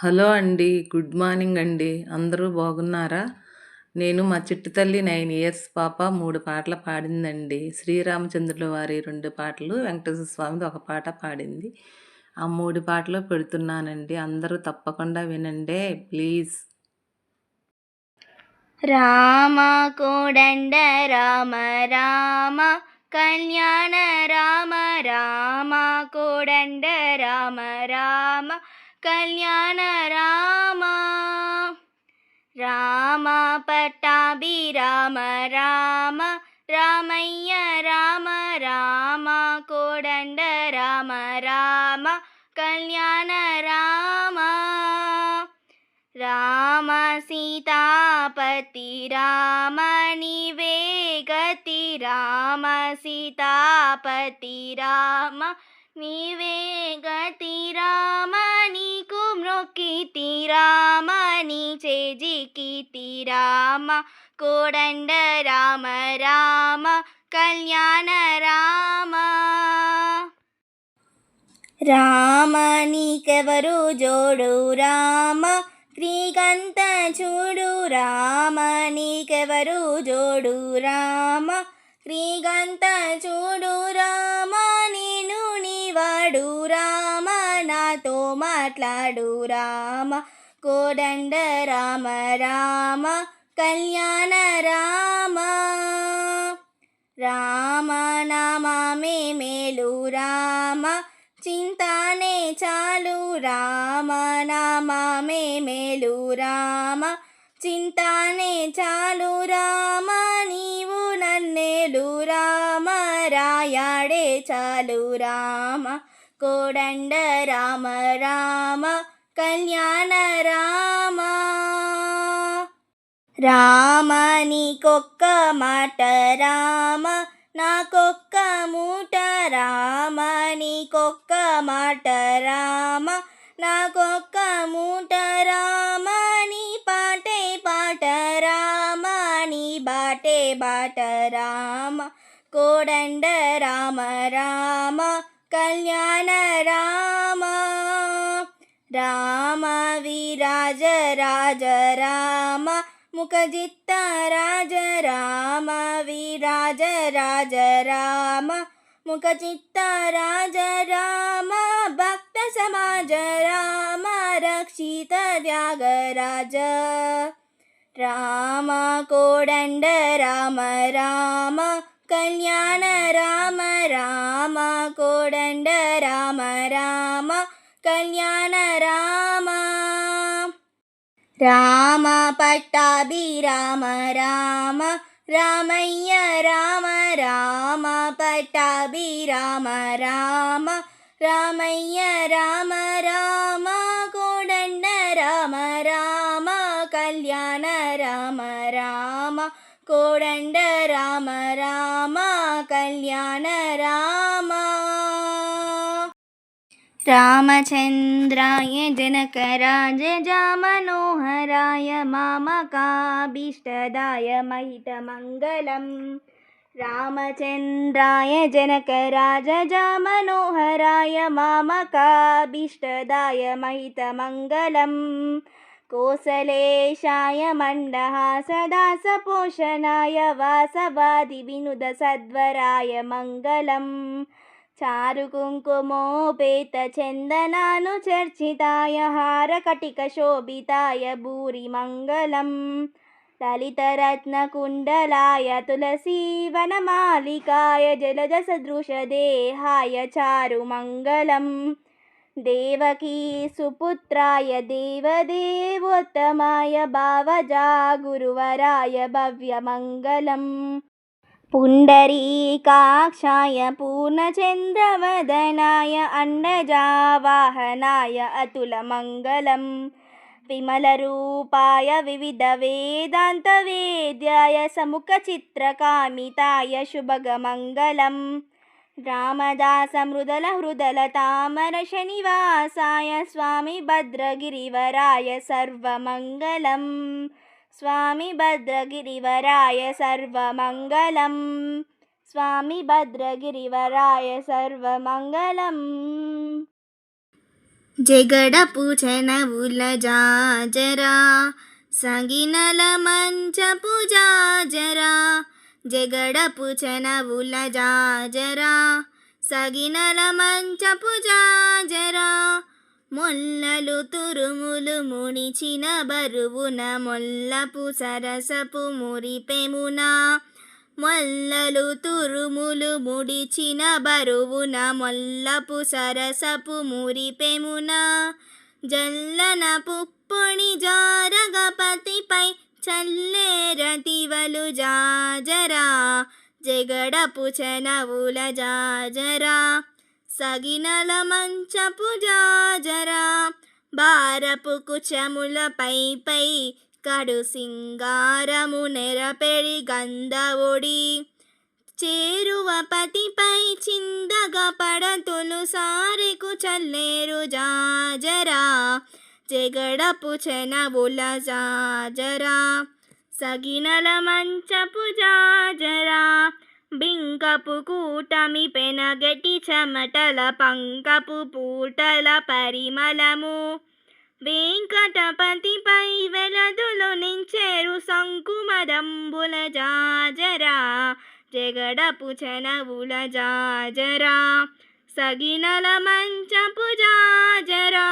Hello అండి good morning అండి. అందరూ బాగున్నారా? నేను మా చిట్టు తల్లి నైన్ ఇయర్స్ పాప మూడు పాటలు పాడిందండి. శ్రీరామచంద్రుల వారి రెండు పాటలు వెంకటేశ్వర స్వామిది ఒక పాట పాడింది. ఆ మూడు పాటలు పెడుతున్నానండి. అందరూ తప్పకుండా వినండి ప్లీజ్. రామ కోడండ రామ రామ కళ్యాణ రామ రామ కోడండ రామ రామ कल्याण रामा राम पट्टाभि राम राम रामय्य राम राम कोडण्ड राम राम कल्याण राम राम सीतापति राम निवेगति राम सीतापति राम నీవే గతి రామ నీకు మ్రొక్కితి రామ చేజికితి రామ. కోడండ రామ రామ కళ్యాణ రామ. రామ నీకెవరు జోడు రామ? శ్రీకంత చూడు రామ నీకెవరు జోడు రామ? శ్రీకంత చూడు రామ. మాట్లాడు రామ కోదండ రామ రామ కళ్యాణ రామ. రామ నామే మేలు రామ చింతానే చాలు రామ నామే మేలు రామ చింతానే చాలు రామ నీవు నన్నేలు రామ రాయాడే చాలు రామ. కోడండ రామ రామ కళ్యాణ రామ. రామ నీకొక్క మాట రామ నాకొక్క మూట రామ నీకొక్క మాట రామ నాకొక్క మూట రామ నీ పాటే పాట రామ నీ బాటే బాట రామ. కోడండ రామ రామ. कल्याण राम राम विराज राज राम। मुखजित्त राज राम। विराज राज राम। मुखचित्त राज राम। भक्तसमाज राम। रक्षित त्याग राज राम कोडण्ड राम राम। கல்யாண ராம ராம கோடண்ட ராம ராம கல்யாண ராம. ராம பட்டாபி ராம ராம ராமைய ராம ராம பட்டாபி ராம ராம ராமைய ராம ராம. कोडण्डराम राम कल्याण राम। रामचन्द्राय जनकराज जामनोहराय मामकाभीष्टदाय महितमङ्गलम्। रामचन्द्राय जनकराज जामनोहराय मामकाभीष्टदाय महितमङ्गलम्। कोसलेशाय मण्डः सदा सपोषणाय वासवादिविनुदसद्वराय मङ्गलम्। चारुकुङ्कुमोपेतचन्दनानुचर्चिताय हारकटिकशोभिताय भूरिमङ्गलम्। ललितरत्नकुण्डलाय तुलसीवनमालिकाय जलजसदृशदेहाय चारुमङ्गलम्। देवकी सुपुत्राय देवदेवोत्तमाय भावजा गुरुवराय भव्यमङ्गलम्। पुण्डरीकाक्षाय पूर्णचन्द्रवदनाय अण्डजावाहनाय अतुलमङ्गलम्। विमलरूपाय विविधवेदान्तवेद्याय समुखचित्रकामिताय शुभगमङ्गलम् रामदासमृदलहृदलतामरशनिवासाय स्वामि भद्रगिरिवराय सर्वमङ्गलम्। स्वामि भद्रगिरिवराय सर्वमङ्गलं स्वामि भद्रगिरिवराय सर्वमङ्गलम्। జగడపు చెనవుల జాజరా సగినల మంచపు జాజరా. మొల్లలు తురుములు ముడిచిన బరువున మొల్లపు సరసపు మురిపెమున మొల్లలు తురుములు ముడిచిన బరువున మొల్లపు సరసపు మురిపెమున జల్లన పుప్పొడి జారగపతిపై చల్లేరతివలు జాజరా జగడపు చెనవుల జాజరా సగినల మంచపు జాజరా భారపు కుచముల పై పై కడు సింగారము నెరపెడి గంధవుడి చేరువ పతిపై చిందగ పడతులు సారెకు చల్లేరు జాజరా జగడపు చెనవుల జాజరా సగినల మంచపు జాజరా బింకపు కూటమి పెనగటి చెమటల పంకపు పూటల పరిమళము. వెంకటపతిపై వెలదులు నించేరు సంకుమదంబుల జాజరా జగడపు చెనవుల జాజరా సగినల మంచపు జాజరా.